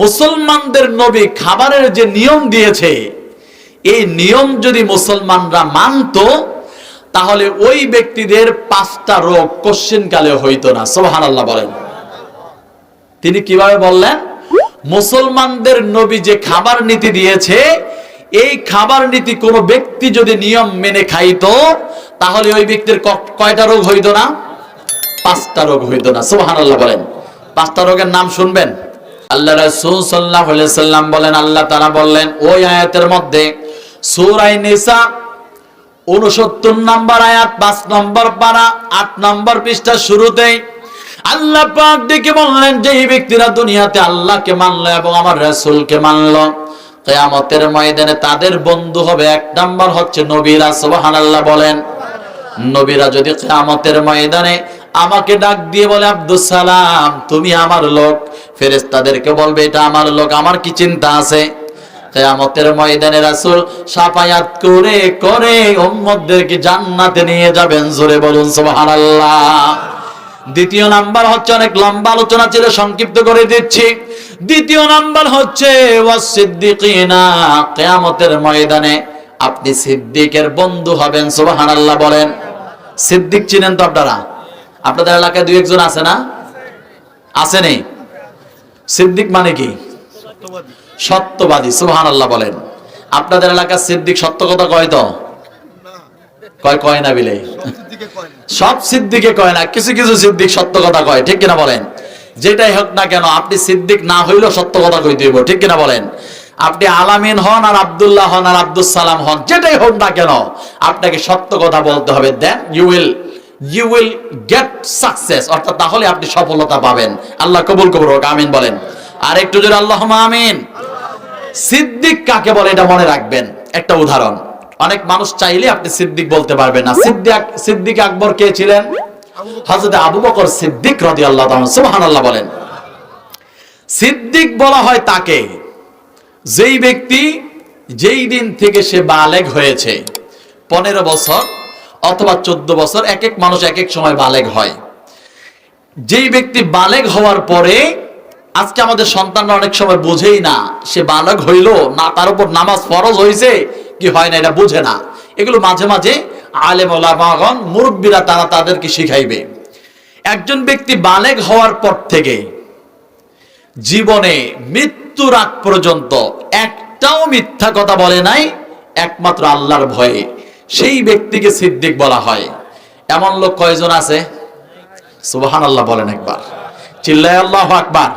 মুসলমানদের নবী খাবারের যে নিয়ম দিয়েছে, এই নিয়ম যদি মুসলমানরা মানতো, তাহলে ওই ব্যক্তিদের পাঁচটা রোগ কোশ্চেন কালে হইতো না। সোহান আল্লাহ বলেন। তিনি কীভাবে বললেন? মুসলমানদের নবী যে খাবার নীতি দিয়েছে, এই খাবার নীতি কোনো ব্যক্তি যদি নিয়ম মেনে খাইতো, তাহলে ওই ব্যক্তির কয়টা রোগ হইতো না? পাঁচটা রোগ হইতো না। সোহান আল্লাহ বলেন। পাঁচটা রোগের নাম শুনবেন? আল্লাহ রাসূল সাল্লাল্লাহু আলাইহি সাল্লাম বলেন, আল্লাহ তাআলা বললেন, ওই আয়াতের মধ্যে সূরা নিসা উনসত্তর নম্বর আয়াত, পাঁচ নম্বর পারা, আট নম্বর পৃষ্ঠা শুরুতেই আল্লাহ পাক ডেকে বললেন যে এই ব্যক্তিরা দুনিয়াতে আল্লাহকে মানলো এবং আমার রাসূলকে মানলো, কিয়ামতের ময়দানে তাদের বন্ধু হবে এক নম্বর হচ্ছে নবীরা, সুবহানাল্লাহ বলেন। নবীরা যদি কিয়ামতের ময়দানে আমাকে ডাক দিয়ে বলে, আব্দুস সালাম, তুমি আমার লোক। ফেরেশতাদেরকে বলবে, এটা আমার লোক, আমার কি চিন্তা আছে? কিয়ামতের ময়দানে রাসূল সাফায়াত করে করে উম্মতদেরকে জান্নাতে নিয়ে যাবেন। জোরে বলুন, সুবহানাল্লাহ। দ্বিতীয় নাম্বার হচ্ছে, অনেক লম্বা আলোচনা ছিল, সংক্ষিপ্ত করে দিচ্ছি। দ্বিতীয় নাম্বার হচ্ছে ওয়াসিদ্দিকিনা কিয়ামতের ময়দানে আপনি সিদ্দিকের বন্ধু হবেন, সুবহানাল্লাহ বলেন। সিদ্দিক চিনেন তো আপনারা? আপনাদের এলাকায় দুই একজন আছে না? আছে নেই? সিদ্দিক মানে কি? সত্যবাদী। সুবহান আল্লাহ বলেন। আপনাদের এলাকার সিদ্দিক সত্য কথা কয় তো? কয় কয় না বিলে? সব সিদ্দিকে কয় না। কিছু কিছু সিদ্দিক সত্য কথা কয় ঠিক কিনা বলেন? যেটাই হোক না কেন আপনি সিদ্দিক না হইলেও সত্য কথা কই হইব ঠিক কিনা বলেন? আপনি আলামিন হন আর আব্দুল্লাহ হন আর আব্দুল সালাম হন যেটাই হোক না কেন আপনাকে সত্য কথা বলতে হবে then you will you will get success অর্থাৎ তাহলে আপনি সফলতা পাবেন। আল্লাহ কবুল কবুল হোক আমিন বলেন। আর একটু জোরে আল্লাহ আমিন। সিদ্দিক কাকে বলে এটা মনে রাখবেন? একটা উদাহরণ। অনেক মানুষ চাইলে আপনি সিদ্দিক বলতে পারবেন না। সিদ্দিক সিদ্দিক আকবর কে ছিলেন? হযরত আবু বকর সিদ্দিক রাদিয়াল্লাহু তাআলা সুবহানাল্লাহ বলেন। সিদ্দিক বলা হয় তাকে। যেই ব্যক্তি যেই দিন থেকে সে বালেগ হয়েছে, পনেরো বছর অথবা চোদ্দ বছর এক এক মানুষ এক এক সময় বালেগ হয়। যেই ব্যক্তি বালেগ হওয়ার পরে, আজকে আমাদের সন্তানরা অনেক সময় বোঝেই না, সে বালক হইল না, তার উপর নামাজ ফরজ হয়েছে কি হয় না, এটা বুঝে না। এগুলো মাঝে মাঝে আলেম ওলামাগণ, মুরব্বীরা তারা তাদেরকে শিখাইবে। একজন ব্যক্তি বালেগ হওয়ার পর থেকে জীবনে মৃত্যুর আগ পর্যন্ত একটাও মিথ্যা কথা বলে নাই, একমাত্র আল্লাহর ভয়ে। সেই ব্যক্তিকে সিদ্দিক বলা হয়। এমন লোক কয়জন আছে? সুবাহান আল্লাহ বলেন একবার। চিল্লায় আল্লাহ আকবার।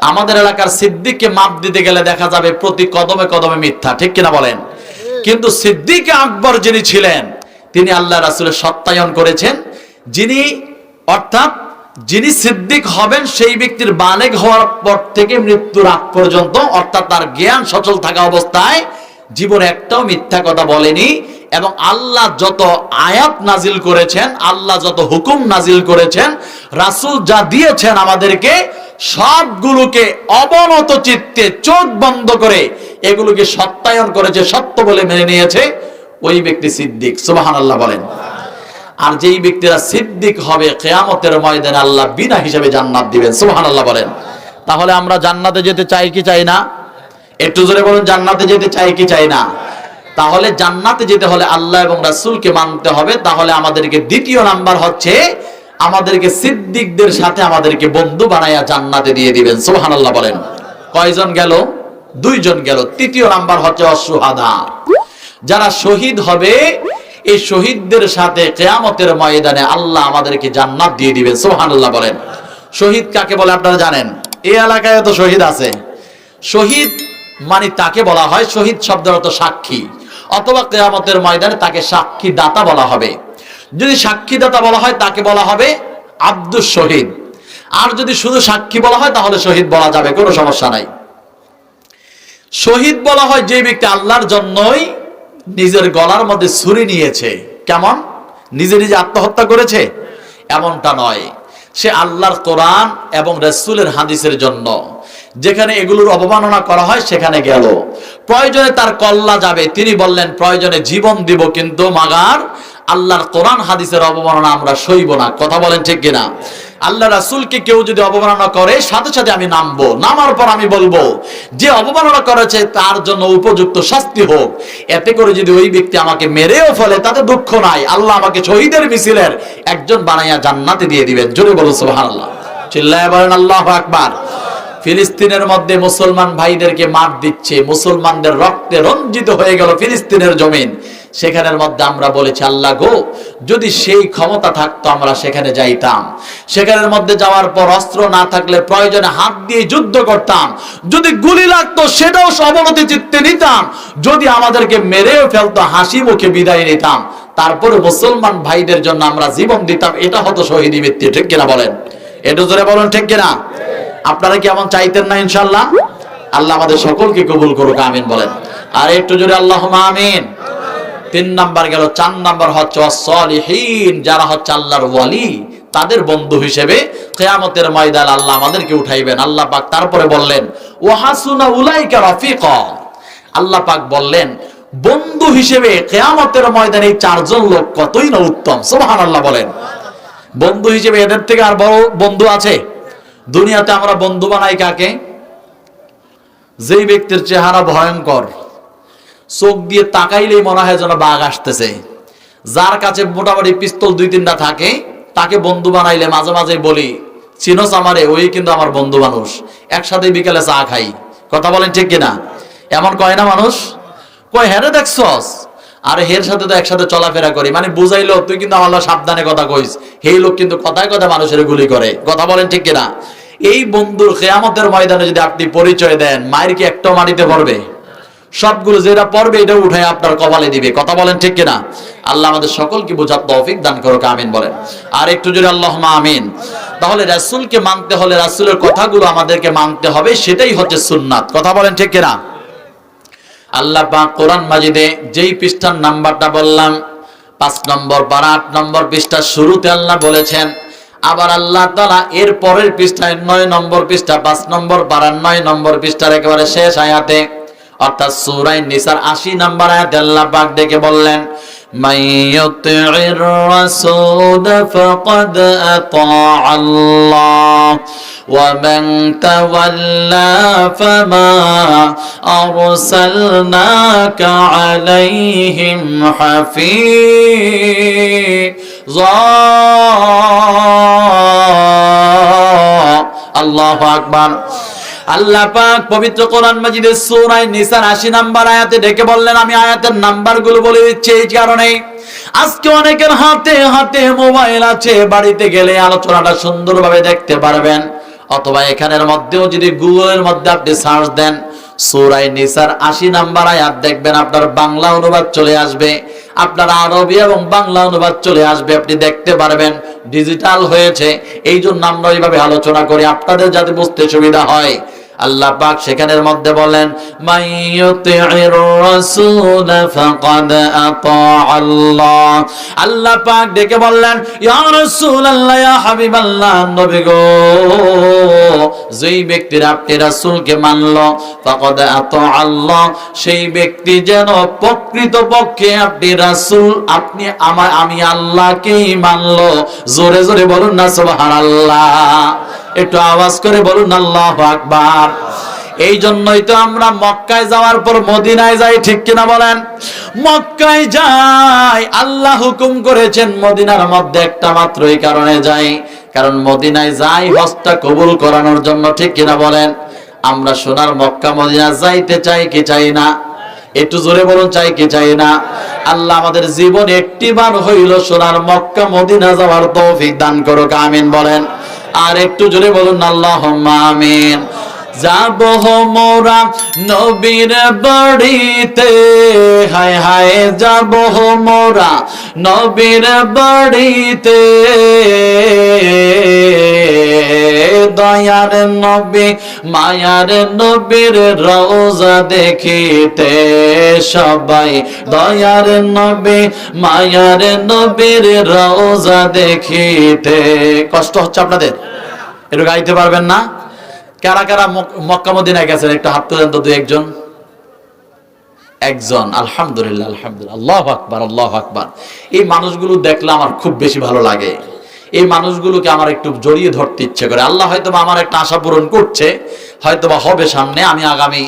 আমাদের এলাকার সিদ্দিককে মাপ দিতে গেলে দেখা যাবে প্রতি কদমে কদমে মিথ্যা, ঠিক কিনা বলেন? কিন্তু সিদ্দিক আকবর যিনি ছিলেন, তিনি আল্লাহ রাসুলের সত্যায়ন করেছেন। যিনি, অর্থাৎ যিনি সিদ্দিক হবেন, সেই ব্যক্তির বালেগ হওয়ার পর থেকে মৃত্যুর আগ পর্যন্ত, অর্থাৎ তার জ্ঞান সচল থাকা অবস্থায়, জীবনে একটাও মিথ্যা কথা বলেনি। এবং আল্লাহ যত আয়াত নাজিল করেছেন, আল্লাহ যত হুকুম নাজিল করেছেন, রাসূল যা দিয়েছেন আমাদেরকে, সবগুলোকে অবনত চিত্তে চোখ বন্ধ করে এগুলোকে সত্যায়ন করেছে, সত্য বলে মেনে নিয়েছে ওই ব্যক্তি সিদ্দিক। সুবহানাল্লাহ বলেন। আর যেই ব্যক্তিরা সিদ্দিক হবে, কেয়ামতের ময়দানে আল্লাহ বিনা হিসাবে জান্নাত দিবেন। সুবহানাল্লাহ বলেন। তাহলে আমরা জান্নাতে যেতে চাই কি চাই না? একটু জোরে বলুন, জান্নাতে যেতে চাই কি চাই না? তাহলে জান্নাতে যেতে হলে আল্লাহ এবং রাসূলকে মানতে হবে। তাহলে আমাদেরকে দ্বিতীয় নাম্বার হচ্ছে আমাদেরকে সিদ্দিকদের সাথে আমাদেরকে বন্ধু বানাইয়া জান্নাতে দিয়ে দিবেন। সুবহানাল্লাহ বলেন। কয়জন গেল? দুইজন গেল। তৃতীয় নাম্বার হচ্ছে অসুহাদা। যারা শহীদ হবে, এই শহীদদের সাথে কেয়ামতের ময়দানে আল্লাহ আমাদেরকে জান্নাত দিয়ে দিবেন। সুবহানাল্লাহ বলেন। শহীদ কাকে বলে আপনারা জানেন? এই এলাকায় তো শহীদ আছে। শহীদ মানে তাকে বলা হয় শহীদ শব্দের অর্থ সাক্ষী। অথবা কেয়ামতের ময়দানে তাকে সাক্ষী দাতা বলা হবে। যদি সাক্ষী দাতা বলা হয়, তাকে বলা হবে আব্দুস শহীদ। আর যদি শুধু সাক্ষী বলা হয়, তাহলে শহীদ বলা যাবে, কোনো সমস্যা নাই। শহীদ বলা হয় যে ব্যক্তি আল্লাহর জন্যই নিজের গলার মধ্যে ছুরি নিয়েছে। কেমন? নিজে নিজে আত্মহত্যা করেছে? এমনটা নয়। সে আল্লাহর কোরআন এবং রসুলের হাদিসের জন্য। যেখানে এগুলোর অবমাননা করা হয়, সেখানে গেল। প্রয়োজনে তার কল্লা যাবে। তিনি বললেন, প্রয়োজনে জীবন দিব কিন্তু, মাগার আল্লাহর কোরআন হাদিসের অবমাননা আমরা সইব না। কথা বলেন ঠিক কিনা? আল্লাহ রাসূলকে কেউ যদি অবমাননা করে, সাথে সাথে আমি নামবো। নামার পর আমি বলব, যে অবমাননা করেছে, তার জন্য উপযুক্ত শাস্তি হোক। এতে করে যদি ওই ব্যক্তি আমাকে মেরেও ফেলে, তাতে দুঃখ নাই। আল্লাহ আমাকে শহীদের মিছিলের একজন বানাইয়া জান্নাতে দিয়ে দিবেন। জোরে বলো সুবহানাল্লাহ। চিল্লায় বলেন, আল্লাহু আকবার। ফিলিস্তিনের মধ্যে মুসলমান ভাইদেরকে মার দিচ্ছে, মুসলমানদের রক্তে রঞ্জিত হয়ে গেল ফিলিস্তিনের জমিন। সেখানের মধ্যে আমরা বলেছি, আল্লাহ গো, যদি সেই ক্ষমতা থাকতো, আমরা সেখানে যাইতাম। সেখানের মধ্যে যাওয়ার পর অস্ত্র না থাকলে প্রয়োজনে হাত দিয়ে যুদ্ধ করতাম। যদি গুলি লাগতো, সেটাও অবনতি চিত্তে নিতাম। যদি আমাদেরকে মেরেও ফেলতো, হাসি মুখে বিদায় নিতাম। তারপরে মুসলমান ভাইদের জন্য আমরা জীবন দিতাম। এটা হতো শহীদি মৃত্যু ঠিক কিনা বলেন? এটা জোরে বলেন, ঠিক কিনা? আপনারা কি এমন চাইতেন না ইনশাল্লাহ আল্লাহ আমাদের সকলকে কবুল করুক, আমিন বলেন। আর একটু জোরে আল্লাহ আমিন। তিন নাম্বার গেল, চার নাম্বার হচ্ছে অসলিহীন যারা হচ্ছে আল্লাহর ওয়ালি, তাদের বন্ধু হিসেবে কেয়ামতের ময়দান আল্লাহ আমাদেরকে উঠাইবেন। আল্লাহ পাক তারপরে বললেন, ওয়াহাসুনা উলাইকা রাফিকা। আল্লাহ পাক বললেন, বন্ধু হিসেবে কেয়ামতের ময়দানে এই চারজন লোক কতই না উত্তম। সোহান আল্লাহ বলেন। বন্ধু হিসেবে এদের থেকে আর বড় বন্ধু আছে? দুনিয়াতে আমরা বন্ধু বানাই কাকে? যেই ব্যক্তির চেহারা ভয়ঙ্কর, চোখ দিয়ে তাকাইলেই মনে হয় যেন বাঘ আসতেছে। যার কাছে মোটামুটি পিস্তল দুই তিনটা থাকে, তাকে বন্ধু বানাইলে মাঝে মাঝে বলি, চিনোস আমারে, ওই কিন্তু আমার বন্ধু মানুষ, একসাথে বিকালে চা খাই। কথা বলেন ঠিক কিনা? এমন কয় না মানুষ? কয় হ্যাঁ দেখছস? আর, হের সাথে তো একসাথে চলাফেরা করি। মানে বুঝাইলো, তুই কিন্তু আমার সাবধানে কথা কইস। এই লোক কিন্তু কথায় কথা মানুষের গুলি করে। কথা বলেন ঠিক কিনা? এই বন্ধুর খেয়ামতের ময়দানে যদি আপনি পরিচয় দেন, মায়ের কি একটাও মাটিতে পড়বে? সবগুলো যেটা পড়বে এটা উঠে আপনার কপালে দিবে। কথা বলেন ঠিক কিনা? আল্লাহ আমাদের সকলকে বোঝার তৌফিক দান করুক, আমিন বলেন। আর একটু জোরে আল্লাহ আমিন। তাহলে রাসূলকে মানতে হলে রাসূলের কথাগুলো আমাদেরকে মানতে হবে, সেটাই হচ্ছে সুন্নাত। কথা বলেন ঠিক কিনা? আল্লাহ পাক কোরআন মাজিদে যেই পৃষ্ঠার নাম্বারটা বললাম, পাঁচ নম্বর বা আট নম্বর পৃষ্ঠার শুরুতে আল্লাহ বলেছেন আবার আল্লাহ তালা এর পরের পৃষ্ঠায় নয় নম্বর পৃষ্ঠা পাঁচ নম্বর বারার নয় নম্বর পৃষ্ঠার একেবারে শেষ আয়াতে অর্থাৎ সুরাই নিসার আশি নম্বর আয়াতে আল্লাহ পাক ডেকে বললেন من يطع الرسول فقد أطاع الله ومن تولى فما أرسلناك عليهم حفيظا আল্লাহ আকবার। আল্লাহ পাক পবিত্র কোরআন মাজিদের সূরা নিসার 80 নাম্বার আয়াতে ডেকে বললেন, আমি আয়াতের নাম্বারগুলো বলে দিচ্ছি এই কারণে আজকে অনেকের হাতে হাতে মোবাইল আছে, বাড়িতে গেলে আলোচনাটা সুন্দরভাবে দেখতে পারবেন। অথবা এখানের মধ্যেও যদি গুগলের মধ্যে আপনি সার্চ দেন সূরা নিসার 80 নাম্বার আয়াত দেখবেন আপনার বাংলা অনুবাদ চলে আসবে, আপনার আরবি এবং বাংলা অনুবাদ চলে আসবে, আপনি দেখতে পারবেন ডিজিটাল হয়েছে। এই জন্য আমরা এইভাবে আলোচনা করি, আপনাদের যাতে বুঝতে সুবিধা হয়। আল্লাহ পাক সেখানের মধ্যে বলেন আল্লাহ। আল্লাহ পাক ডেকে বললেন যেই ব্যক্তির আপনি রাসূলকে মানলো, ফাকাদ আতা আল্লাহ, সেই ব্যক্তি যেন প্রকৃত পক্ষে আপনি রাসূল, আপনি আমার, আমি আল্লাহকেই মানলো। জোরে জোরে বলুন না, সুবহানাল্লাহ। একটু আওয়াজ করে বলুন, আল্লাহ আকবার। এই জন্যই তো আমরা মক্কায় যাওয়ার পর মদিনায় যাই, ঠিক কিনা বলেন? মক্কায় যাই, আল্লাহ হুকুম করেছেন মদিনার মধ্যে একটা মাত্র এই কারণে যাই। কারণ মদিনায় যাই, হজটা কবুল করানোর জন্য, ঠিক কিনা বলেন? আমরা সোনার মক্কা মদিনা যাইতে চাই কি চাই না? একটু জোরে বলুন, চাই কি চাই না? আল্লাহ আমাদের জীবন একটি বার হইল সোনার মক্কা মদিনা যাওয়ার তৌফিক দান করুক, আমিন বলেন। আর একটু জোরে বলুন আল্লাহ আমিন। যাব মোরা নবীর বাড়িতে। হায় হায় যাব মোরা নবীর বাড়িতে। দয়ার নবী, মায়ার নবীর রোজা দেখিতে সবাই। দয়ার নবী, মায়ার নবীর রোজা দেখিতে। কষ্ট হচ্ছে আপনাদের? একটু গাইতে পারবেন না? কারা কারা মক্কা মদিনায় গেছেন? একটু হাত তুলেন তো দু একজন একজন আলহামদুলিল্লাহ আলহামদুলিল্লাহ। আল্লাহ আকবার আল্লাহ আকবার। এই মানুষগুলো দেখলে আমার খুব বেশি ভালো লাগে। এই মানুষগুলোকে আমার একটু জড়িয়ে ধরতে ইচ্ছে করে। আল্লাহ হয়তো আমার একটা আশা পূরণ করছে হয়তো বা হবে সামনে। আমি আগামী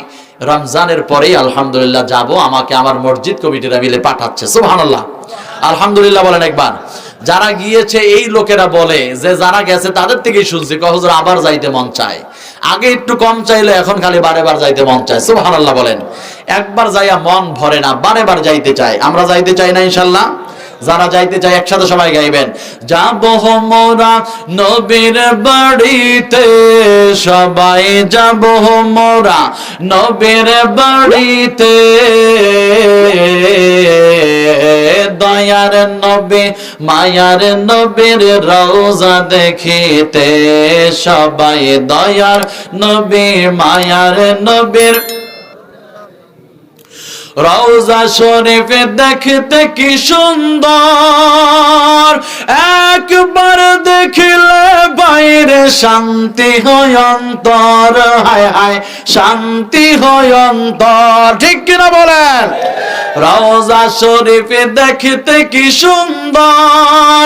রমজানের পরেই, আলহামদুলিল্লাহ, যাব। আমাকে আমার মসজিদ কমিটিরা মিলে পাঠাচ্ছে। সুবহানাল্লাহ। আলহামদুলিল্লাহ বলেন একবার। যারা গিয়েছে, এই লোকেরা বলে যে যারা গেছে তাদের থেকেই শুনছি কহজর আবার যাইতে মন চায়। আগে একটু কম চাইলে এখন খালি বারে বার যাইতে মন চায়। সুবহানাল্লাহ বলেন। একবার যাইয়া মন ভরে না, বারে বার যাইতে চায়। আমরা যাইতে চাই না, ইনশাল্লাহ? যারা যাইতে চায় একসাথে সবাই গাইবেন। যাব মোরা নবীর বাড়িতে, সবাই যাব মোরা নবীর বাড়িতে। দয়ার নবী, মায়ার নবীর রওজা দেখিতে, সবাই দয়ার নবী, মায়ার নবীর রওজা শরীফে দেখতে কি সুন্দর। একবার দেখিলে বাইরে শান্তি হয় অন্তর। হায় হায়, শান্তি হয় অন্তর। ঠিক কিনা বলেন? রওজা শরীফে দেখতে কি সুন্দর।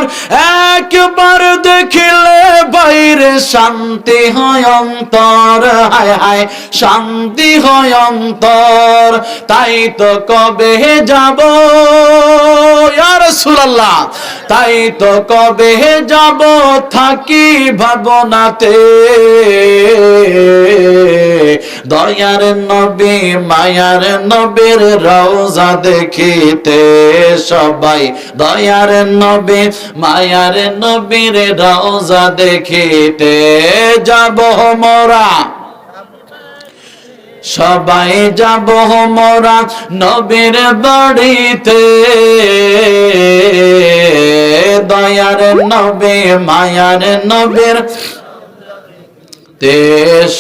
একবার দেখিলে বাইরে শান্তি হয় অন্তর। হায় হায়, শান্তি হয় অন্তর। তাই তো কবে যাব? রাসূলুল্লাহ, তাই তো কবে যাব? থাকি ভাবনাতে। দয়ার নবী, মায়ার নবীর রওজা দেখিতে সবাই, দয়ার নবী, মায়ার নবীর রওজা দেখিতে যাব মোরা। সবাই যাব মোরা নবীর বাড়িতে। দয়ার নবী, মায়ার নবীর তে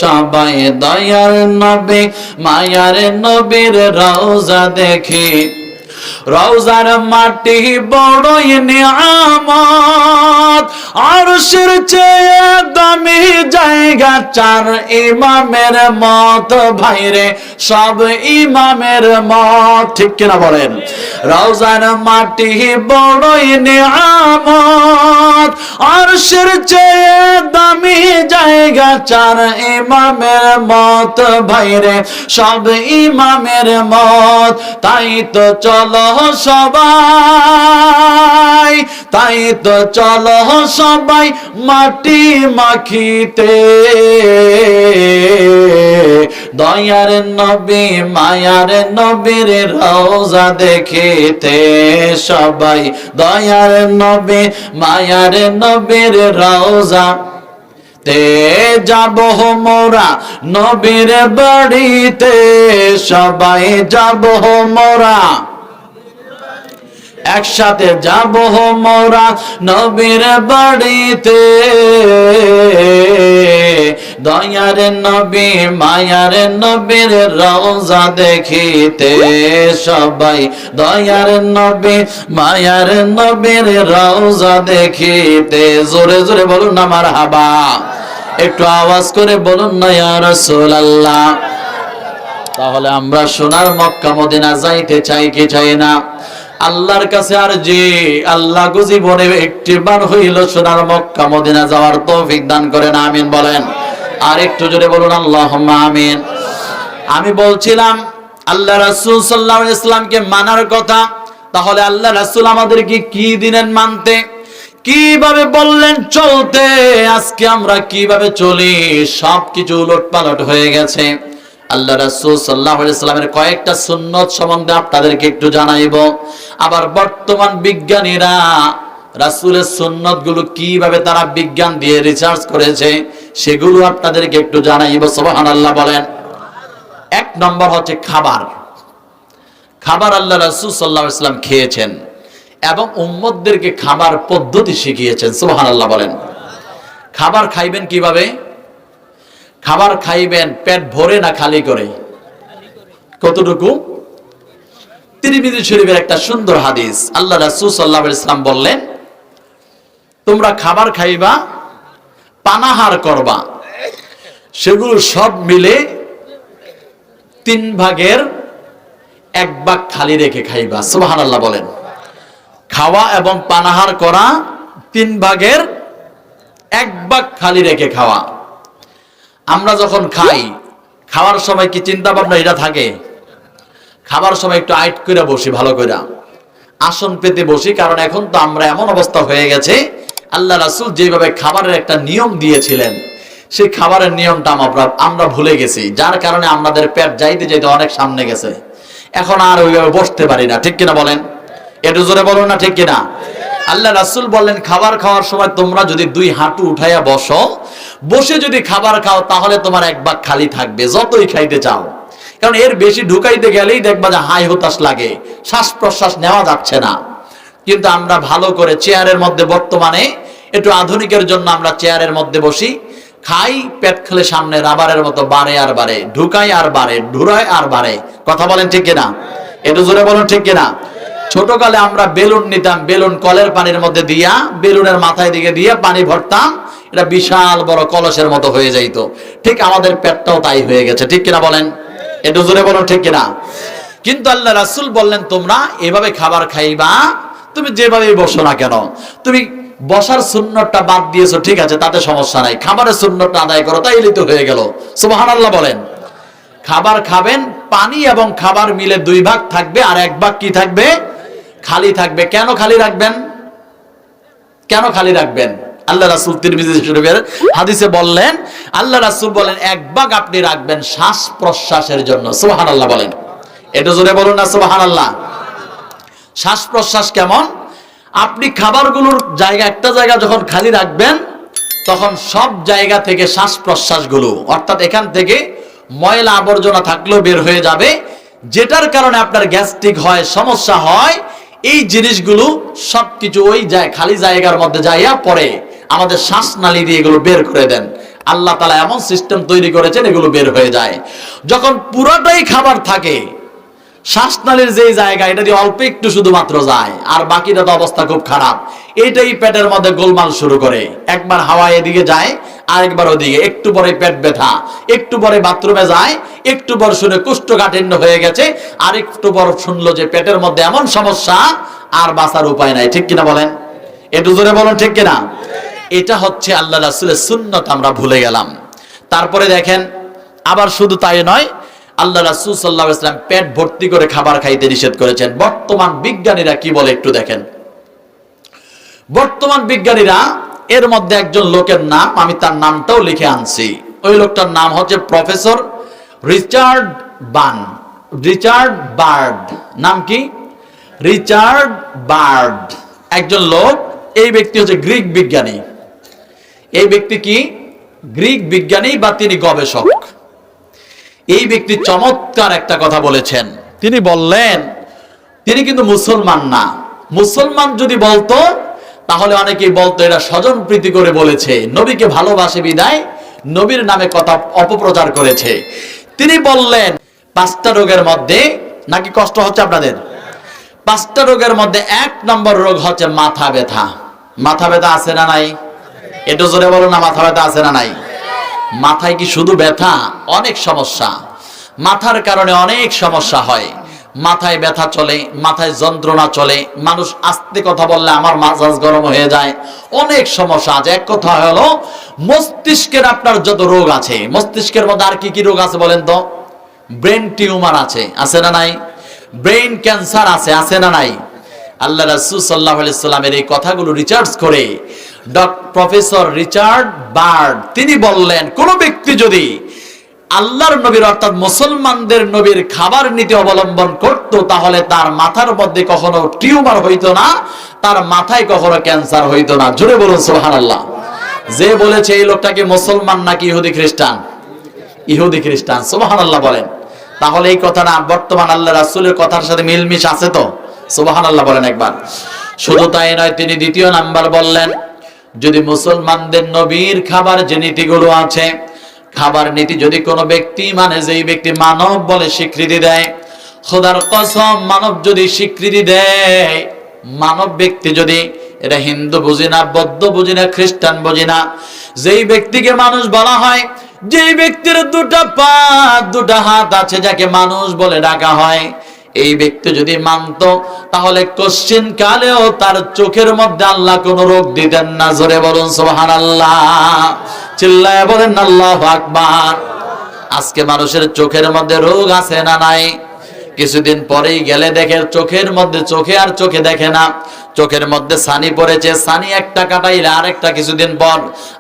সবাই দয়ার নবী মায়ার নবীর রওজা দেখি। রওজার মাটি বড়ই নিয়ামত। আরশের চেয়ে দামি জায়গা চার ইমামের মত। ভাইরে, সব ইমামের মত। ঠিক কিনা বলেন? রওজার মাটি বড়ই নিয়ামত। আরশের চেয়ে দামি জায়গা চার ইমামের মত। ভাইরে, সব ইমামের মত। তাই তো চলো সবাই, তাই তো চলো সবাই মাটি মাখিতে। দয়ার নবী, মায়ার নবীর রওজা দেখিতে। সবাই দয়ার নবী, মায়ার নবীর রওজা। তে যাব মোরা নবীর বাড়িতে। সবাই যাব মোরা একসাথে যাব মোরা নবীর বাড়িতে। দয়ার নবী, মায়ার নবীর রওজা দেখিতে সবাই। দয়ার নবী, মায়ার নবীর রওজা দেখিতে। জোরে জোরে বলুন না আমার হাবা একটু আওয়াজ করে বলুন না, ইয়া রাসূলুল্লাহ। তাহলে আমরা সোনার মক্কা মদিনা যাইতে চাই কি চাই না? আল্লাহর কাছে আর যে আল্লাহ জীবনে একটি বার হইল সোনার মক্কা মদিনা যাওয়ার তৌফিক দান করেন, আমিন বলেন। আর একটু জোরে বলুন আল্লাহ আমিন। আমি বলছিলাম, আল্লাহ রাসূল আলাইহি ইসলামকে মানার কথা, তাহলে আল্লাহ রাসূল আমাদেরকে কি দিলেন মানতে? কীভাবে বললেন চলতে? আজকে আমরা কীভাবে চলি? সবকিছু উলট পালট হয়ে গেছে। আল্লাহ রাসূল সাল্লাল্লাহু আলাইহি সাল্লামের কয়েকটা সুন্নত সম্বন্ধে আপনাদেরকে একটু জানাইব। আবার বর্তমান বিজ্ঞানীরা রাসূলের সুন্নতগুলো কীভাবে তারা বিজ্ঞান দিয়ে রিসার্চ করেছে, সেগুলো আপনাদেরকে একটু জানাইব। সুবহানাল্লাহ বলেন। এক নম্বর হচ্ছে খাবার। খাবার আল্লাহ রাসূল সাল্লাল্লাহু আলাইহি সাল্লাম খেয়েছেন এবং উম্মতদেরকে খাবার পদ্ধতি শিখিয়েছেন। সোহান আল্লাহ বলেন। খাবার খাইবেন কীভাবে? খাবার খাইবেন, পেট ভরে না খালি করে? কতটুকু? তিরমিজি শরীফের একটা সুন্দর হাদিস। আল্লাহ রাসূল সাল্লাল্লাহু আলাইহি সাল্লাম বললেন, তোমরা খাবার খাইবা, পানাহার করবা। সেগুলো সব মিলে তিন ভাগের এক ভাগ খালি রেখে খাইবা। সুবহানাল্লাহ বলেন। খাওয়া এবং পানাহার করা তিন ভাগের এক ভাগ খালি রেখে খাওয়া। আমরা যখন খাই, খাওয়ার সময় কি চিন্তা ভাবনা এটা থাকে? খাবার সময় একটু আইট করে বসি, ভালো করে আসন পেতে বসি, কারণ এখন তো আমরা এমন অবস্থা হয়ে গেছে, আল্লাহ রাসুল যেভাবে খাবারের একটা নিয়ম দিয়েছিলেন, সেই খাবারের নিয়মটা আমরা আমরা ভুলে গেছি, যার কারণে আমাদের পেট যাইতে যাইতে অনেক সামনে গেছে। এখন আর ওইভাবে বসতে পারি না, ঠিক কিনা বলেন? একটু জোরে বলুন না, ঠিক কিনা? আল্লাহ রাসুল বললেন, খাবার খাওয়ার সময় তোমরা যদি দুই হাঁটু উঠাইয়া বসো, বসে যদি খাবার খাও তাহলে তোমার এক ভাগ খালি থাকবে, যতই খাইতে চাও। কারণ এর বেশি ঢুকাইতে গেলেই দেখবা যে হাই হতাশ লাগে শ্বাস প্রশ্বাস নেওয়া যাচ্ছে না। কিন্তু আমরা ভালো করে চেয়ারের মধ্যে বর্তমানে, একটু আধুনিকের জন্য আমরা চেয়ারের মধ্যে বসি, খাই, পেট খেলে সামনে রাবারের মতো বাড়ে আর বাড়ে, ঢুকাই আর বাড়ে, ঢুরায় আর বাড়ে। কথা বলেন ঠিক কিনা? একটু জোরে বলুন ঠিক কিনা? ছোটকালে আমরা বেলুন নিতাম, বেলুন কলের পানির মধ্যে দিয়া, বেলুনের মাথায় দিকে দিয়ে পানি ভরতাম। এটা বিশাল বড় কলসের মতো হয়ে যাইতো। ঠিক আমাদের পেটটাও তাই হয়ে গেছে, ঠিক কিনা বলেন? একটু জোরে বলুন, ঠিক কিনা? কিন্তু আল্লাহ রাসুল বললেন, তোমরা এভাবে খাবার খাইবা, তুমি যেভাবে বসো না কেন? তুমি বসার শূন্যটা বাদ দিয়েছ, ঠিক আছে, তাতে সমস্যা নাই। খাবারের শূন্যটা আদায় করো তাইলে তো হয়ে গেল। সুবাহান আল্লাহ বলেন। খাবার খাবেন, পানি এবং খাবার মিলে দুই ভাগ থাকবে, আর এক ভাগ কি থাকবে? খালি থাকবে। কেন খালি রাখবেন? কেন খালি রাখবেন? আল্লাহ রাসুল তিরমিজি শরীফের হাদিসে বললেন, আল্লাহ রাসুল বলেন, এক ভাগ আপনি রাখবেন শ্বাস প্রশ্বাসের জন্য। সুবাহান আল্লাহ বলেন। এটা জোরে বলুন না সুবাহান আল্লাহ শ্বাস প্রশ্বাস কেমন? আপনি খাবারগুলোর জায়গা, একটা জায়গা যখন খালি রাখবেন, তখন সব জায়গা থেকে শ্বাস প্রশ্বাসগুলো, অর্থাৎ এখান থেকে ময়লা আবর্জনা থাকলেও বের হয়ে যাবে। যেটার কারণে আপনার গ্যাস্ট্রিক হয়, সমস্যা হয় এই জিনিসগুলো সবকিছু ওই যায়, খালি জায়গার মধ্যে যাইয়া পরে আমাদের শ্বাসনালী দিয়ে এগুলো বের করে দেন। আল্লাহ তালা এমন সিস্টেম তৈরি করেছেন, এগুলো বের হয়ে যায়। যখন পুরোটাই খাবার থাকে শ্বাসনালীর যে জায়গা, এটা দিয়ে অল্প একটু শুধুমাত্র যায়, আর বাকিটা তো অবস্থা খুব খারাপ। এটাই পেটের মধ্যে গোলমাল শুরু করে। একবার হাওয়া এদিকে যায়, আরেকবার ওদিকে। একটু পরে পেট ব্যথা, একটু পরে বাথরুমে যায়, একটু পর শুনে কুষ্ঠকাঠিন্য হয়ে গেছে আর একটু পর শুনলো যে পেটের মধ্যে এমন সমস্যা, আর বাঁচার উপায় নাই। ঠিক কিনা বলেন? একটু জোরে বলুন, ঠিক কিনা? এটা হচ্ছে আল্লাহ রাসুলের সুন্নত, আমরা ভুলে গেলাম। তারপরে দেখেন, আবার শুধু তাই নয় আল্লাহ রাসুল সাল্লাহ ইসলাম পেট ভর্তি করে খাবার খাইতে নিষেধ করেছেন। বর্তমান বিজ্ঞানীরা কি বলে একটু দেখেন। বর্তমান বিজ্ঞানীরা এর মধ্যে একজন লোকের নাম, আমি তার নামটাও লিখে আনছি। ওই লোকটার নাম হচ্ছে প্রফেসর রিচার্ড বান রিচার্ড বার্ড নাম কি? রিচার্ড বার্ড একজন লোক, এই ব্যক্তি হচ্ছে গ্রিক বিজ্ঞানী। এই ব্যক্তি কি? গ্রিক বিজ্ঞানী বা তিনি গবেষক। এই ব্যক্তি চমৎকার একটা কথা বলেছেন। তিনি বললেন, তিনি কিন্তু মুসলমান না। মুসলমান যদি বলতো, তাহলে অনেকেই বলতো, এরা স্বজন প্রীতি করে বলেছে, নবীকে ভালোবাসে বিদায়, নবীর নামে কথা অপপ্রচার করেছে। তিনি বললেন, পাঁচটা রোগের মধ্যে, নাকি কষ্ট হচ্ছে আপনাদের? পাঁচটা রোগের মধ্যে এক নম্বর রোগ হচ্ছে মাথা ব্যথা। মাথা ব্যথা আছে না নাই? একটু জোরে বলো না, মাথা ব্যথা আছে না নাই? মাথায় কি শুধু ব্যথা? অনেক সমস্যা। মাথার কারণে অনেক সমস্যা হয়। মাথায় ব্যথা চলে, মাথায় যন্ত্রণা চলে, মানুষ আস্তে কথা বললে আমার মাজাজ গরম হয়ে যায়। অনেক সমস্যা আছে। এক কথা হলো, মস্তিষ্কের আপনার যত রোগ আছে, মস্তিষ্কের মধ্যে আর কি কি রোগ আছে বলেন তো? ব্রেন টিউমার আছে। আছে না নাই? ব্রেন ক্যান্সার আছে। আছে না নাই? আল্লাহ রাসূল সাল্লাল্লাহু আলাইহি সাল্লামের এই কথাগুলো রিচার্জ করে প্রফেসর রিচার্ড বার্ড তিনি বললেন, কোন ব্যক্তি যদি আল্লাহর নবীর অর্থাৎ মুসলমানদের নবীর খাবার নীতি অবলম্বন করত, তাহলে তার মাথার মধ্যে কখনো টিউমার হইতো না, তার মাথায় কখনো ক্যান্সার হইতো না। জুড়ে বলুন, সুবহানাল্লাহ। যে বলেছে এই লোকটাকে মুসলমান নাকি ইহুদি খ্রিস্টান? ইহুদি খ্রিস্টান সোহান আল্লাহ বলেন। তাহলে এই কথাটা বর্তমান আল্লাহ রাসূলের কথার সাথে মিলমিশ আছে তো? সোহান সুবহানাল্লাহ বলেন একবার। শুধু তাই নয়, তিনি দ্বিতীয় নাম্বার বললেন যদি মুসলমানদের নবীর খাবার যে নীতিগুলো আছে, খাবার নীতি যদি কোনো ব্যক্তি মানে যেই ব্যক্তি মানব বলে স্বীকৃতি দেয়, খোদার কসম মানব যদি স্বীকৃতি দেয়, মানব ব্যক্তি যদি, এটা হিন্দু বুঝি না, বৌদ্ধ বুঝি না, খ্রিস্টান বুঝি না, যেই ব্যক্তিকে মানুষ বলা হয়, যেই ব্যক্তির দুটা পা, দুটা হাত আছে যাকে মানুষ বলে ডাকা হয় এই ব্যক্তি যদি মানত, তাহলে কোশ্চিন কালেও তার চোখের মধ্যে আল্লাহ কোন রোগ দিতেন না। জোরে বলুন সোহান আল্লাহ চিল্লায় বলেন, আল্লাহ আকবার। আজকে মানুষের চোখের মধ্যে রোগ আছে না নাই? কিছুদিন পরেই গেলে দেখে চোখের মধ্যে চোখে আর চোখে দেখে না। চোখের মধ্যে সানি পড়েছে, সানি একটা কাটাইলে আরেকটা কিছুদিন পর,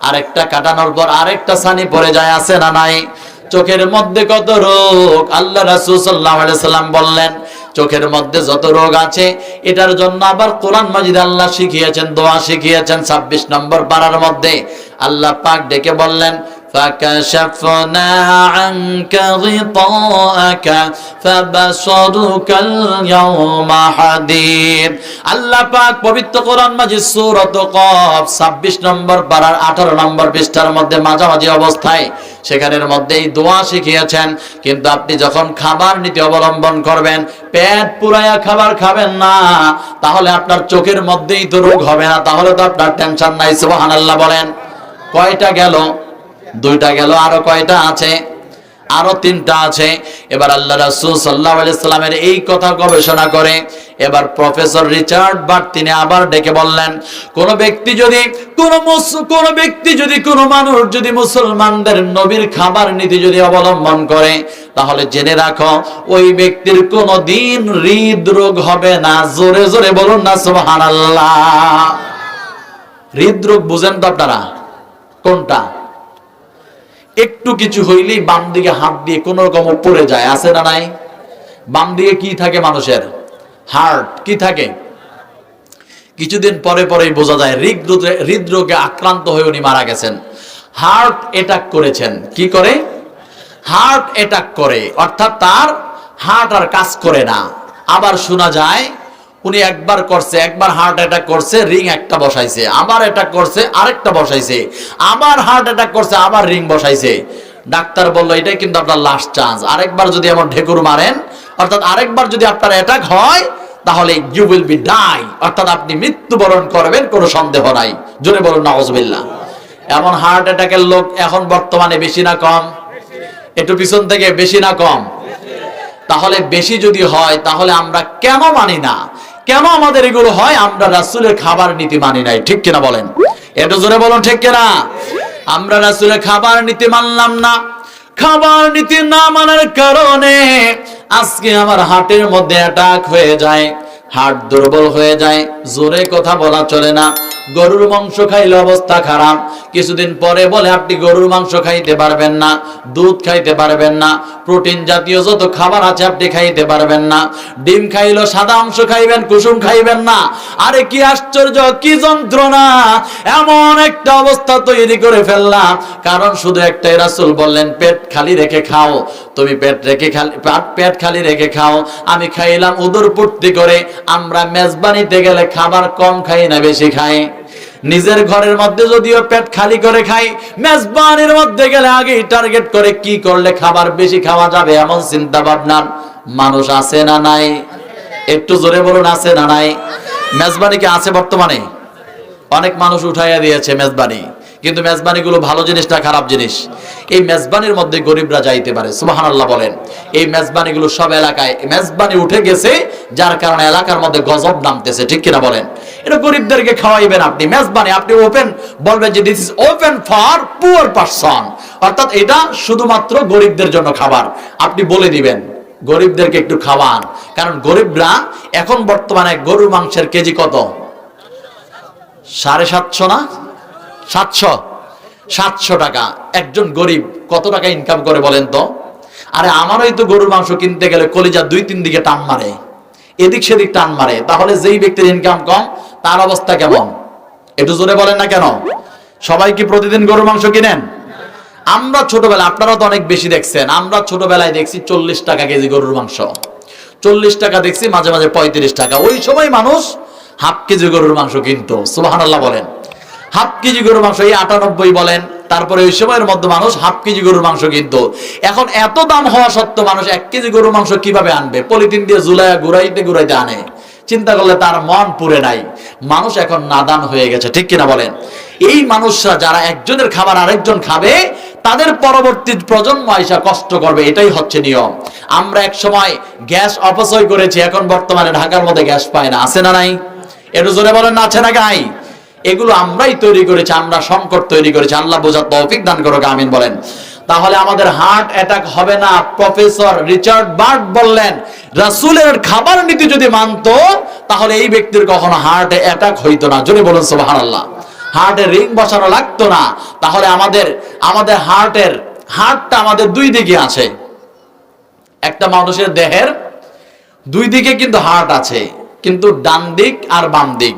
আরেকটা কাটানোর পর আরেকটা সানি পড়ে যায়, আছে না নাই? চোখের মধ্যে কত রোগ? আল্লাহ রাসূল আলাইহি সাল্লাম বললেন চোখের মধ্যে যত রোগ আছে এটার জন্য আবার কোরআন মাজিদ আল্লাহ শিখিয়েছেন দোয়া শিখিয়েছেন 26 নম্বর পারার মধ্যে আল্লাহ পাক ডেকে বললেন فكشفنا عنك غطاءك فبصرك اليوم حديد আল্লাহ পাক পবিত্র কোরআন মাজিদ সূরাত কফ 26 নম্বর পারার 18 নম্বর পৃষ্ঠার মধ্যে মাঝামাঝি অবস্থায় সেখানের মধ্যেই দোয়া শিখিয়েছেন। কিন্তু আপনি যখন খাবার নীতি অবলম্বন করবেন, পেট পুরাইয়া খাবার খাবেন না, তাহলে আপনার চোখের মধ্যেই তো রোগ হবে না। তাহলে তো আপনার টেনশন নাই, সুবহানাল্লাহ বলেন। কয়টা গেল? দুইটা গেল, আরও কয়টা আছে? আরও তিনটা আছে। এবার আল্লাহ রাসূল সাল্লাল্লাহু আলাইহি সাল্লামের এই কথা গবেষণা করে। এবার প্রফেসর রিচার্ড বাট তিনি আবার ডেকে বললেন, কোন ব্যক্তি যদি, কোন কোন ব্যক্তি যদি, কোন মানুষ যদি মুসলমানদের নবীর খাবার নীতি যদি অবলম্বন করে, তাহলে জেনে রাখো, ওই ব্যক্তির কোন দিন হৃদরোগ হবে না। জোরে জোরে বলুন না, সুবহানাল্লাহ। হৃদরোগ বুঝেন তো আপনারা? কোনটা? একটু কিছু হইলেই বাম দিকে হাত দিয়ে কোন রকম পড়ে যায়, আছে না নাই? বাম দিকে কি থাকে মানুষের? হার্ট কি থাকে? কিছুদিন পরে পরেই বোঝা যায়, হৃদরোগে হৃদরোগে আক্রান্ত হয়ে উনি মারা গেছেন। হার্ট অ্যাটাক করেছেন। কি করে? হার্ট অ্যাটাক করে। অর্থাৎ তার হার্ট আর কাজ করে না। আবার শোনা যায় উনি একবার করছে, একবার হার্ট অ্যাটাক করছে রিং একটা বসাইছে। আবার অ্যাটাক করছে, আরেকটা বসাইছে। আবার হার্ট অ্যাটাক করছে, আবার রিং বসাইছে। ডাক্তার বলল, এটাই কিন্তু আপনার লাস্ট চান্স আরেকবার যদি এমন ঢেকুর মারেন, অর্থাৎ আরেকবার যদি আপনার অ্যাটাক হয়, তাহলে ইউ উইল বি ডাই অর্থাৎ আপনি মৃত্যুবরণ করবেন, কোনো সন্দেহ নাই। জোরে বলুন, নাউজুবিল্লাহ। এমন হার্ট অ্যাটাকের লোক এখন বর্তমানে বেশি না কম? একটু পিছন থেকে বেশি না কম? তাহলে বেশি যদি হয়, তাহলে আমরা কেন মানি না? কেন আমাদের এগুলো হয়? আমরা রাসুলের খাবার নীতি মানি নাই। ঠিক কিনা বলেন? এটা জোরে বলুন, ঠিক কিনা? আমরা রাসুলের খাবার নীতি মানলাম না। খাবার নীতি না মানার কারণে আজকে আমার হাটের মধ্যে অ্যাটাক হয়ে যায় হাট দুর্বল হয়ে যায়, জোরে কথা বলা চলে না। গরুর মাংস খাইলে অবস্থা খারাপ। কিছুদিন পরে বলে, আপনি গরুর মাংস খাইতে পারবেন না, দুধ খাইতে পারবেন না, প্রোটিন জাতীয় যত খাবার আছে আপনি খাইতে পারবেন না। ডিম খাইলো, সাদা অংশ খাইবেন, কুসুম খাইবেন না। আরে কি আশ্চর্য, কি যন্ত্রণা! এমন একটা অবস্থা তৈরি করে ফেললাম। কারণ শুধু একটাই রাসূল বললেন, পেট খালি রেখে খাও। তুমি পেট রেখে খালি, পেট- খালি রেখে খাও। আমি খাইলাম উদর পূর্তি করে, আমরা মেজবানিতে গেলে খাবার কম খাই না, বেশি খাই। নিজের ঘরের মধ্যে যদিও পেট খালি করে খাই, মেজবানের মধ্যে গেলে আগে টার্গেট করে কি করলে খাবার বেশি খাওয়া যাবে এমন চিন্তা ভাবনার মানুষ আছে না নাই? একটু জোরে বলুন, আছে না নাই? মেজবানি কি আছে বর্তমানে? অনেক মানুষ উঠাইয়া দিয়েছে মেজবানি কিন্তু মেজবানিগুলো ভালো জিনিস না খারাপ জিনিস? এই মেজবানির মধ্যে গরিবরা যাইতে পারে, সুবহানাল্লাহ বলেন। এই মেজবানিগুলো সব এলাকায় মেজবানি উঠে গেছে, যার কারণে এলাকার মধ্যে গজব নামতেছে, ঠিক কিনা বলেন? এটা গরিবদেরকে খাওয়াইবেন আপনি। মেজবানি, আপনি ওপেন বলবেন যে this is open for poor person অর্থাৎ এটা শুধুমাত্র গরিবদের জন্য খাবার। আপনি বলে দিবেন, গরিবদেরকে একটু খাওয়ান। কারণ গরিবরা এখন বর্তমানে গরুর মাংসের কেজি কত? সাড়ে সাতশো না? সাতশো সাতশো টাকা। একজন গরিব কত টাকা ইনকাম করে বলেন তো? আরে আমারই তো গরুর মাংস কিনতে গেলে কলিজা দুই তিন দিকে টান মারে, এদিক সেদিক টান মারে। তাহলে যেই ব্যক্তির ইনকাম কম, তার অবস্থা কেমন? একটু জোরে বলেন না কেন? সবাই কি প্রতিদিন গরুর মাংস কিনেন? আমরা ছোটবেলায়, আপনারা তো অনেক বেশি দেখছেন, আমরা ছোটবেলায় দেখছি চল্লিশ টাকা কেজি গরুর মাংস। চল্লিশ টাকা দেখছি মাঝে মাঝে পঁয়ত্রিশ টাকা। ওই সময় মানুষ হাফ কেজি গরুর মাংস কিনতো সুবাহান বলেন। হাফ কেজি গরুর মাংস, এই আটানব্বই বলেন। তারপরে ওই সময়ের মধ্যে মানুষ হাফ কেজি গরুর মাংস কিনতো। এখন এত দাম হওয়া সত্ত্বেও মানুষ এক কেজি গরুর মাংস কীভাবে আনবে? পলিথিন দিয়ে জুলাইয়া ঘুরাইতে ঘুরাইতে আনে। চিন্তা করলে তার মন পুরে নাই। মানুষ এখন নাদান হয়ে গেছে, ঠিক কিনা বলেন? এই মানুষরা যারা একজনের খাবার আরেকজন খাবে, তাদের পরবর্তী প্রজন্ম আইসা কষ্ট করবে, এটাই হচ্ছে নিয়ম। আমরা এক সময় গ্যাস অপচয় করেছি, এখন বর্তমানে ঢাকার মধ্যে গ্যাস পায় না, আছে না নাই? একটু জোরে বলেন না, আছে না গাই এগুলো আমরাই তৈরি করেছি, আমরা সংকট তৈরি করেছি। আল্লাহ বোঝার তৌফিক দান করো আমিন বলেন। তাহলে আমাদের হার্ট অ্যাটাক হবে না প্রফেসর রিচার্ড বার্ট বললেন, রাসূলের খাবার নীতি যদি মানতো, তাহলে এই ব্যক্তির কখনো হার্ট অ্যাটাক হইতো না। জোরে বলুন, সুবহানাল্লাহ। হার্টের রিং বসানো লাগতো না। তাহলে আমাদের আমাদের হার্টের হার্টটা আমাদের দুই দিকে আছে। একটা মানুষের দেহের দুই দিকে কিন্তু হার্ট আছে, কিন্তু ডান দিক আর বাম দিক।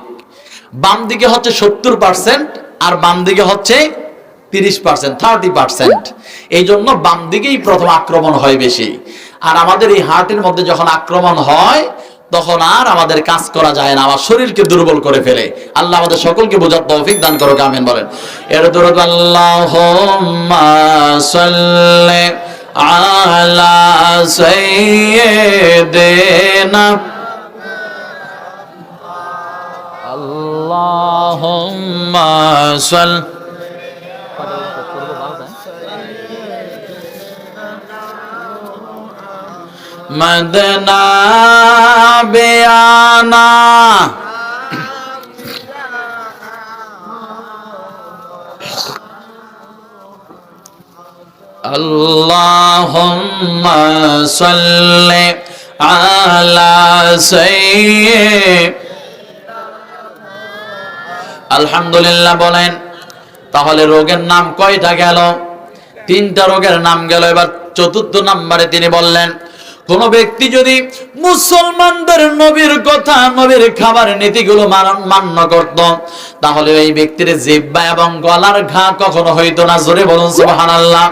বাম দিকে হচ্ছে সত্তর পার্সেন্ট আর বাম দিকে হচ্ছে তিরিশ পার্সেন্ট থার্টি পার্সেন্ট এই জন্য বাম দিকেই প্রথম আক্রমণ হয় বেশি। আর আমাদের এই হার্টের মধ্যে যখন আক্রমণ হয়, তখন আর আমাদের কাজ করা যায় না, আমার শরীরকে দুর্বল করে ফেলে। আল্লাহ আমাদের সকলকে বোঝার তৌফিক দান করো আমিন বলেন। এর দরুদ সাল্লি আলা সাইয়্যিদিনা। اللهم صل. مدنا بيانا اللهم صل على سيدنا আলহামদুলিল্লাহ বলেন। তাহলে রোগের নাম কয়টা গেল? তিনটা রোগের নাম গেল। এবার চতুর্থ নাম্বারে তিনি বললেন, কোন ব্যক্তি যদি মুসলমানদের নবীর কথা, নবীর খাবার নীতিগুলো মান- মান্য করত, তাহলে ওই ব্যক্তির জিব্বা এবং গলার ঘা কখনো হইতো না। জোরে বলুন, সুবহানাল্লাহ।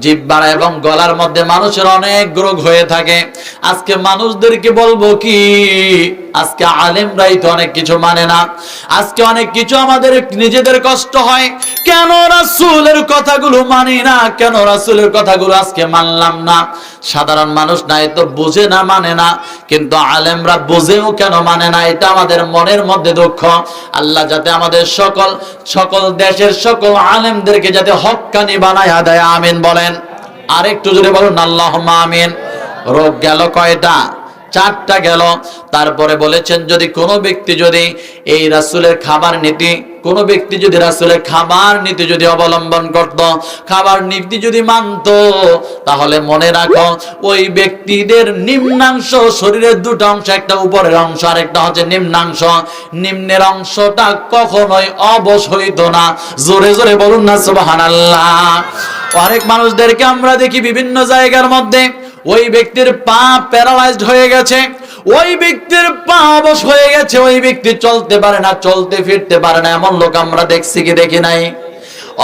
জিব্বার এবং গলার মধ্যে মানুষের অনেক রোগ হয়ে থাকে। আজকে মানুষদেরকে বলব কি আজকে আলেমরাই তো অনেক কিছু মানে না। আজকে অনেক কিছু আমাদের নিজেদের কষ্ট হয়। কেন রাসূলের কথাগুলো মানি না? কেন রাসূলের কথাগুলো আজকে মানলাম না? সাধারণ মানুষ নাই তো বুঝে না মানে না। কিন্তু আলেমরা বুঝেও কেন মানে না? এটা আমাদের মনের মধ্যে দুঃখ। আল্লাহ যাতে আমাদের সকল সকল দেশের সকল আলেমদেরকে যাতে হক্কানি বানায় দেয়, আমিন বলেন। আর একটু জোরে বলুন আল্লাহ আমিন। রোগ গেল কয়টা? চারটা গেল। তারপরে বলেছেন, যদি কোনো ব্যক্তি যদি এই রাসূলের খাবার নীতি, কোন ব্যক্তি যদি রাসূলের খাবার নীতি যদি অবলম্বন করত, খাবার নীতি যদি মানত, তাহলে মনে রাখো, ওই ব্যক্তিদের নিম্নাংশ শরীরের দুটো অংশ, একটা উপরের অংশ আর একটা হচ্ছে নিম্নাংশ। নিম্নের অংশটা কখনোই অবশ না। জোরে জোরে বলুন না, সুবহানাল্লাহ। অনেক মানুষদেরকে আমরা দেখি বিভিন্ন জায়গার মধ্যে ওই ব্যক্তির পা প্যারালাইজড হয়ে গেছে, ওই ব্যক্তির পা অবশ হয়ে গেছে, ওই ব্যক্তি চলতে পারে না, চলতে ফিরতে পারে না। এমন লোক আমরা দেখছি কি, দেখি নাই?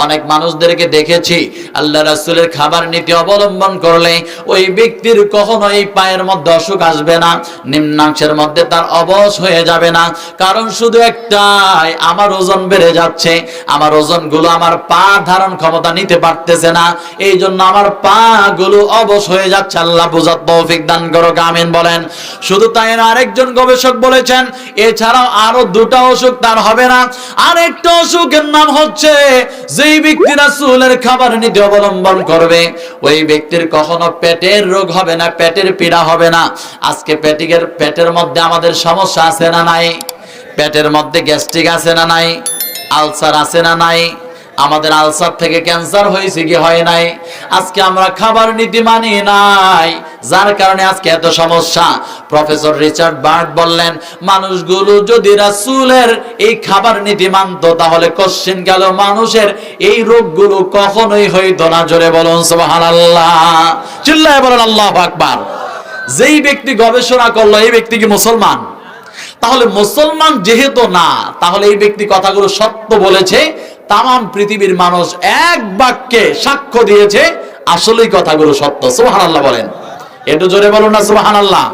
অনেক মানুষদেরকে দেখেছি, আল্লাহ রাসূলের খাবার নীতি অবলম্বন করলে ওই ব্যক্তির কখনো এই পায়ের মধ্যে অসুখ আসবে না, নিম্নাংশের মধ্যে তার অবশ হয়ে যাবে না। কারণ শুধু একটাই, আমার ওজন বেড়ে যাচ্ছে, আমার ওজনগুলো আমার পা ধারণ ক্ষমতা নিতে পারতেছে না এই জন্য আমার পা গুলো অবশ হয়ে যাচ্ছে। আল্লাহ বুঝাত তৌফিক দান করো আমিন বলেন। শুধু তাই না, আরেকজন গবেষক বলেছেন, এছাড়াও আরও দুটা অসুখ তার হবে না। আরেকটা অসুখের নাম হচ্ছে যেই ব্যক্তি রাসূলের খাবার নীতি অবলম্বন করবে। ওই ব্যক্তির কখনো পেটের রোগ হবে না, পেটের পীড়া হবে না। আজকে পেটিকের পেটের মধ্যে আমাদের সমস্যা আছে না নাই? পেটের মধ্যে গ্যাস্ট্রিক আছে না নাই? আলসার আছে না নাই? আমাদের আলসার থেকে ক্যান্সার হয়েছে কি হয় নাই? আজকে আমরা খাবার নীতি মানি নাই। যার কারণে আজকে এত সমস্যা। প্রফেসর রিচার্ড বার্ট বললেন, মানুষগুলো যদি রাসূলের এই খাবার নীতি মানতো, তাহলে কোশ্চেন গেল মানুষের এই রোগগুলো কখনোই হইতো না। জোরে বলুন, সুবহানাল্লাহ। চিল্লায় বলেন, আল্লাহু আকবার। যেই ব্যক্তি গবেষণা করল, এই ব্যক্তি কি মুসলমান? তাহলে মুসলমান যেহেতু না, তাহলে এই ব্যক্তি কথাগুলো সত্য বলেছে। তাম পৃথিবীর মানুষ এক বাক্যে সাক্ষ্য দিয়েছে, আসলেই কথাগুলো সত্য। সুবহানাল্লাহ বলেন। একটু জোরে বলুন না সুবহানাল্লাহ।